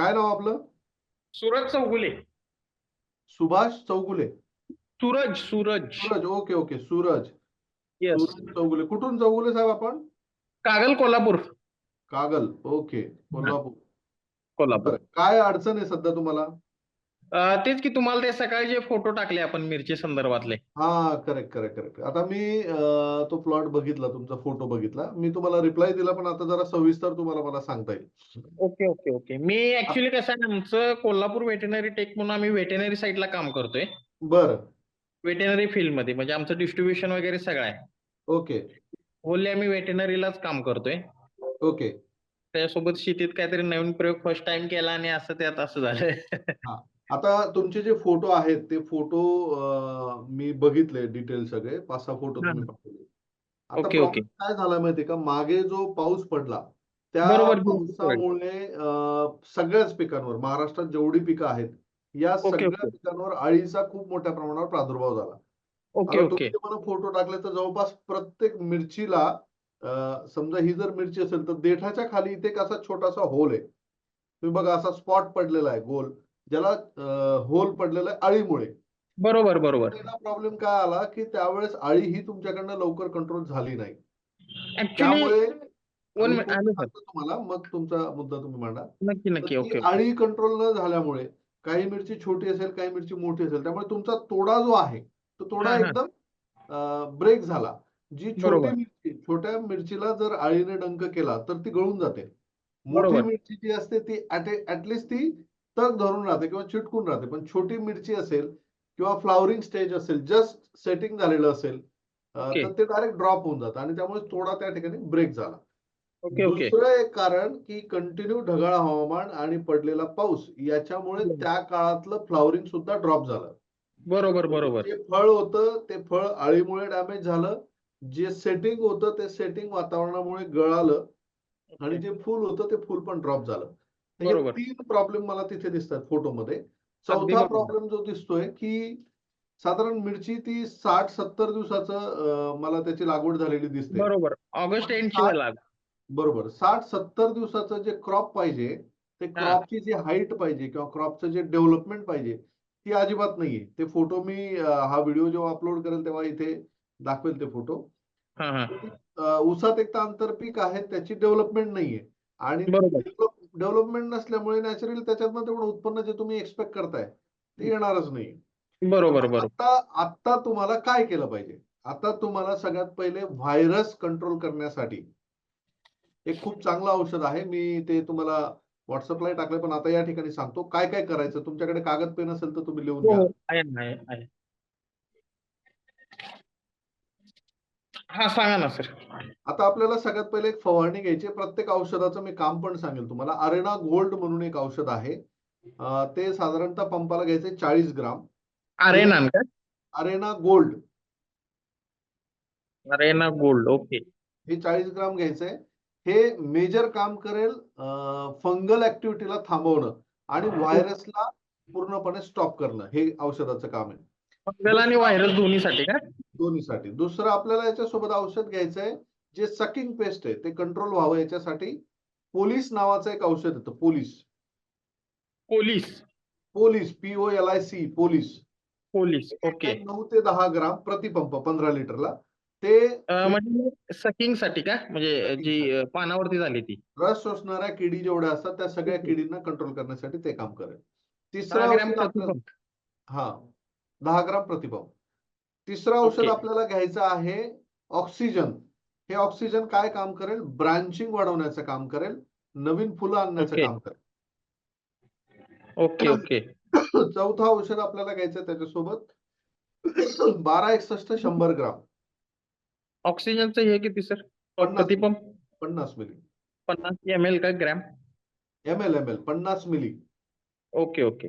काय नाव आपलं? Suraj Chougule. Subhash Chougule. Suraj Suraj. Suraj okay okay Suraj. Yes Suraj Chougule. कुठून चौगुले साहेब आपण? कागल कोल्हापूर. कागल ओके कोल्हापूर. कोल्हापूर. बरं. काय अडचण आहे सध्या तुम्हाला? तेच की तुम्हाला ते सकाळी जे फोटो टाकले आपण मिरची संदर्भातले. हा करेक्ट करेक्ट करेक्ट आता मी तो प्लॉट बघितला तुमचा फोटो बघितला. मी तुम्हाला रिप्लाय दिला पण आता जरा सविस्तर तुम्हाला मला सांगता येईल. Okay okay okay. मी ऍक्च्युली कसं आहे आमचं कोल्हापूर व्हेटेनरी टेक म्हणून आम्ही व्हेटेनरी साईडला काम करतोय. बरं. व्हेटेनरी फील्डमध्ये म्हणजे आमचं डिस्ट्रीब्युशन वगैरे सगळं आहे. ओके. होली आम्ही व्हेटेनरीलाच काम करतोय. ओके. त्यासोबत शेतीत काहीतरी नवीन प्रयोग फर्स्ट टाइम केला आणि असं त्यात असं झालं आता तुमचे जे फोटो आहेत ते फोटो मी बघितले डिटेल सगळे. पाच सहा फोटो. तुम्ही पाठवले. आता ओके, problem काय झाला माहितीये का? मागे जो पाऊस पडला त्या बरोबर. पावसामुळे अं, सगळ्याच पिकांवर महाराष्ट्रात जेवढी पिकं आहेत या ओके, सगळ्या ओके. पिकांवर अळीचा खूप मोठ्या प्रमाणावर प्रादुर्भाव झाला. ओके आता ओके. तुम्ही मला फोटो टाकले तर जवळपास प्रत्येक मिरचीला अं, समजा ही जर मिरची असेल तर देठाच्या खाली इथे एक असा छोटासा होल आहे. तुम्ही बघा असा स्पॉट पडलेला आहे गोल. ज्याला होल पडलेला अळीमुळे. बरोबर बरोबर. प्रॉब्लेम काय आला की त्यावेळेस अळी ही तुमच्याकडनं लवकर कंट्रोल झाली नाही. त्यामुळे तुम्हाला मग तुमचा मुद्दा तुम्ही मांडा. नक्की नक्की ओके अळी कंट्रोल न झाल्यामुळे काही मिरची छोटी असेल काही मिरची मोठी असेल त्यामुळे तुमचा तोडा जो आहे तो तोडा. एकदम ब्रेक झाला. जी छोटी. मिरची छोट्या मिरचीला जर अळीने डंक केला तर ती गळून जाते. मोठी. मिरची जी असते ती ऍटलिस्ट ती तग धरून राहते किंवा चिटकून राहते पण छोटी मिरची असेल किंवा फ्लावरिंग स्टेज असेल जस्ट सेटिंग झालेलं असेल ओके. तर ते डायरेक्ट ड्रॉप होऊन जातं आणि त्यामुळे तोडा त्या ठिकाणी ब्रेक झाला. दुसरं एक कारण की कंटिन्यू ढगाळ हवामान आणि पडलेला पाऊस याच्यामुळे. त्या काळातलं फ्लॉवरिंग सुद्धा ड्रॉप झालं. बरोबर बरोबर. जे फळ होतं ते फळ अळीमुळे डॅमेज झालं. जे सेटिंग होतं ते सेटिंग वातावरणामुळे गळालं. आणि जे फुल होतं ते फुल पण ड्रॉप झालं. बरोबर. तीन प्रॉब्लेम मला तिथे दिसतात फोटोमध्ये चौथा. प्रॉब्लेम जो दिसतोय की साधारण मिरची ती साठ सत्तर दिवसाचं मला त्याची लागवड झालेली दिसते. बरोबर. ऑगस्ट. वेळा बरोबर साठ सत्तर दिवसाचं जे क्रॉप पाहिजे ते क्रॉपची जी हाईट पाहिजे किंवा क्रॉपचं जे डेव्हलपमेंट पाहिजे ती अजिबात नाहीये. ते फोटो मी हा व्हिडिओ जेव्हा अपलोड करेल तेव्हा इथे दाखवेल ते फोटो ऊसात एक तर आंतरपीक आहे त्याची डेव्हलपमेंट नाहीये. आणि डेव्हलपमेंट नसल्यामुळे नॅचरली त्याच्यातनं तेवढं उत्पन्न जे तुम्ही एक्सपेक्ट करताय ते येणारच नाही. बरोबर आता आता तुम्हाला काय केलं पाहिजे? आता तुम्हाला सगळ्यात पहिले व्हायरस कंट्रोल करण्यासाठी एक खूप चांगलं औषध आहे. मी ते तुम्हाला व्हॉट्सअपला टाकलंय पण आता या ठिकाणी सांगतो. काय काय करायचं? तुमच्याकडे कागद पेन असेल तर तुम्ही लिहून हो घ्या हो, सांगा ना सर. आता आपल्याला सगळ्यात पहिले एक फवारणी घ्यायची. प्रत्येक औषधाचं मी काम पण सांगेल तुम्हाला. अरेना गोल्ड म्हणून एक औषध आहे. ते साधारणतः पंपाला घ्यायचे चाळीस ग्राम. अरेना का? Arena Gold. Arena Gold okay. हे चाळीस ग्राम घ्यायचंय हे मेजर काम करेल फंगल ऍक्टिव्हिटीला थांबवणं आणि व्हायरसला पूर्णपणे स्टॉप करणं. हे औषधाचं काम आहे. फंगल आणि व्हायरस दोन्हीसाठी का? दोन्हीसाठी. दुसरं आपल्याला याच्यासोबत औषध घ्यायचंय जे सकिंग पेस्ट आहे ते कंट्रोल व्हावं याच्यासाठी पोलीस नावाचं एक औषध येतं Police. Police. Police P O L I police. Police okay. नऊ ते दहा ग्राम प्रतिपंप पंधरा लिटरला. ते म्हणजे सकिंगसाठी का? म्हणजे जी पानावरती झाली ती. रस शोषणाऱ्या किडी जेवढ्या असतात त्या सगळ्या किडींना कंट्रोल करण्यासाठी ते काम करेल. तिसरं. हा दहा ग्राम प्रतिपंप. तिसरं औषध. आपल्याला घ्यायचं आहे ऑक्सिजन. हे ऑक्सिजन काय काम करेल? ब्रांचिंग वाढवण्याचं काम करेल. नवीन फुलं आणण्याचं. काम करेल. ओके ओके चौथा औषध आपल्याला घ्यायचं त्याच्यासोबत. बारा एकसष्ट शंभर ग्राम. ऑक्सिजनचं हे किती सर? पन्नास पन्नास मिली. पन्नास एम एल का gram? M L M L पन्नास मिली. ओके ओके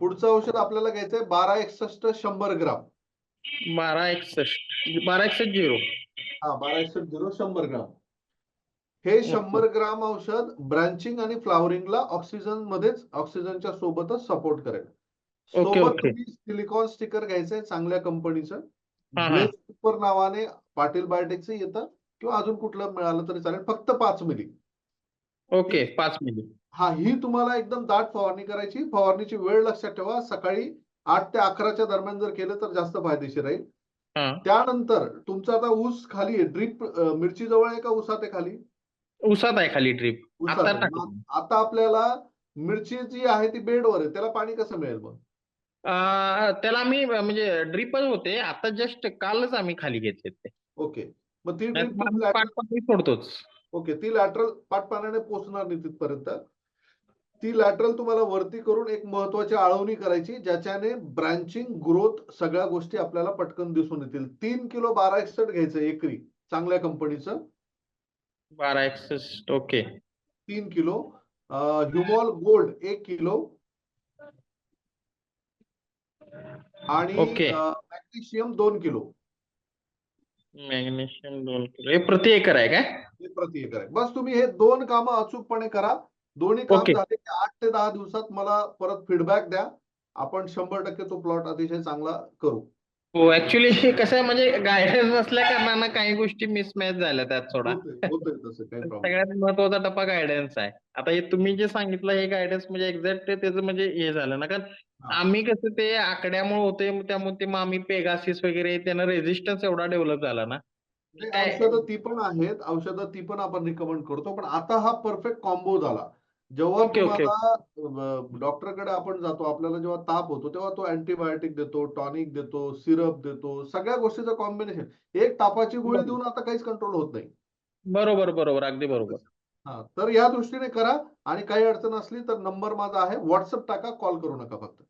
पुढचं औषध आपल्याला घ्यायचंय बारा एकसष्ट शंभर ग्राम. बारा एकसष्ट बारा एकसष्ट झिरो. हा बारा एकसष्ट झिरो शंभर ग्राम. हे शंभर ग्राम औषध ब्रांचिंग आणि फ्लावरिंगला ऑक्सिजन मध्येच ऑक्सिजनच्या सोबतच सपोर्ट करेल. सोबत सिलिकॉन स्टिकर घ्यायचंय चांगल्या कंपनीचं. सुपर नावाने पाटील बायोटेकचं येतं किंवा अजून कुठलं मिळालं तरी चालेल फक्त पाच मिली. ओके पाच मिली. हा ही तुम्हाला एकदम दाट फवारणी करायची. फवारणीची वेळ लक्षात ठेवा. सकाळी आठ ते अकराच्या दरम्यान जर केलं तर जास्त फायदेशीर राहील. त्यानंतर तुमचा आता ऊस खाली आहे ड्रीप मिरची जवळ आहे का ऊसात आहे खाली? उसात आहे खाली ड्रीप. आता आपल्याला मिरची जी आहे ती बेडवर आहे त्याला पाणी कसं मिळेल मग? त्याला आम्ही म्हणजे ड्रीपच होते आता जस्ट कालच आम्ही खाली घेतले ते. ओके. मग ती ड्रीप सोडतोच. ओके ती लॅटरल पाट पाण्याने पोचणार नाही तिथपर्यंत. ती लॅटरल तुम्हाला वरती करून एक महत्वाची आळवणी करायची ज्याच्याने ब्रँचिंग ग्रोथ सगळ्या गोष्टी आपल्याला पटकन दिसून येतील. तीन किलो बारा एकसठ घ्यायचं एकरी चांगल्या कंपनीचं बारा एकसष्ट ओके तीन किलो. ह्युमॉल गोल्ड एक किलो. आणि. मॅग्नेशियम दोन किलो. मॅग्नेशियम दोन किलो. हे प्रति एकर आहे काय? हे प्रति एकर आहे. बस तुम्ही हे दोन कामं अचूकपणे करा. दोन्ही काम. झाले. की आठ ते दहा दिवसात मला परत फीडबॅक द्या. आपण शंभर टक्के तो प्लॉट अतिशय चांगला करू. हो ऍक्च्युली कसं आहे म्हणजे गायडन्स नसल्या कारणानं काही गोष्टी मिसमॅच झाल्या त्यात थोडा सगळ्यात महत्त्वाचा टप्पा गायडन्स आहे. आता हे तुम्ही जे सांगितलं हे गायडन्स म्हणजे एक्झॅक्ट त्याचं म्हणजे हे झालं ना. कारण. आम्ही कसं ते आकड्यामुळे होते त्यामुळे ते मग आम्ही पेगासिस वगैरे त्यानं रेझिस्टन्स एवढा डेव्हलप झाला ना. औषधं ती पण आहेत औषधं ती पण आपण रिकमेंड करतो पण आता हा परफेक्ट कॉम्बो झाला. जेव्हा ओके, ओके. तुम्हाला डॉक्टरकडे आपण जातो आपल्याला जेव्हा ताप होतो तेव्हा तो अँटीबायोटिक देतो टॉनिक देतो सिरप देतो सगळ्या गोष्टीचं कॉम्बिनेशन एक तापाची गोळी. देऊन आता काहीच कंट्रोल होत नाही. बरोबर बरोबर. अगदी बरोबर. हा तर या दृष्टीने करा आणि काही अडचण असली तर नंबर माझा आहे. व्हॉट्सअप टाका कॉल करू नका फक्त.